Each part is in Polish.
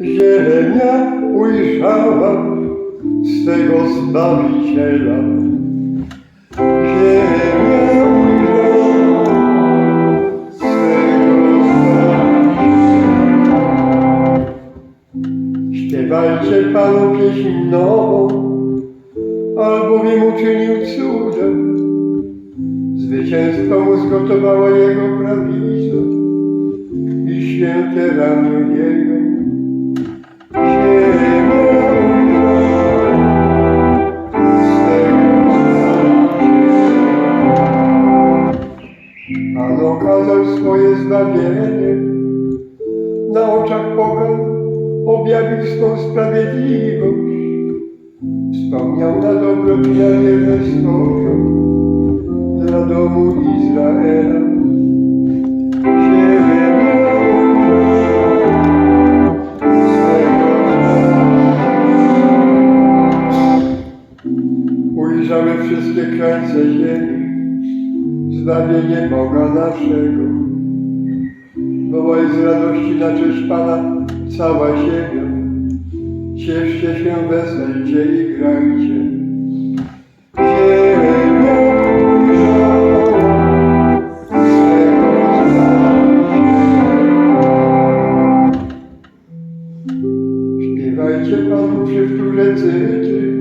Ziemia ujrzała swego Zbawiciela. Ziemia ujrzała swego Zbawiciela. Śpiewajcie Panu pieśń nową, albowiem uczynił cuda. Zwycięstwo mu zgotowała Jego prawica i święte ramię Jego. Pan okazał swoje zbawienie, na oczach pogan objawił swą sprawiedliwość. Wspomniał na na wierność swoją dla domu Izraela. Ujrzały wszystkie krańce ziemi, zbawienie Boga naszego. Wołaj z radości na cześć Pana cała ziemia. Cieszcie się, weselcie i grajcie. Śpiewajcie Panu przy wtórze cytry,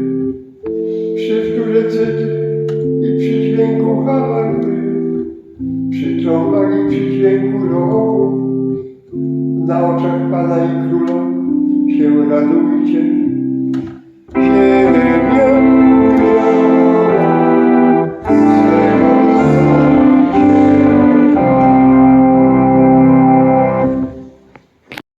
przy wtórze cytry i przy dźwięku harfy, przy trąbach i przy dźwięku rogu. Na oczach Pana i Króla się radujcie.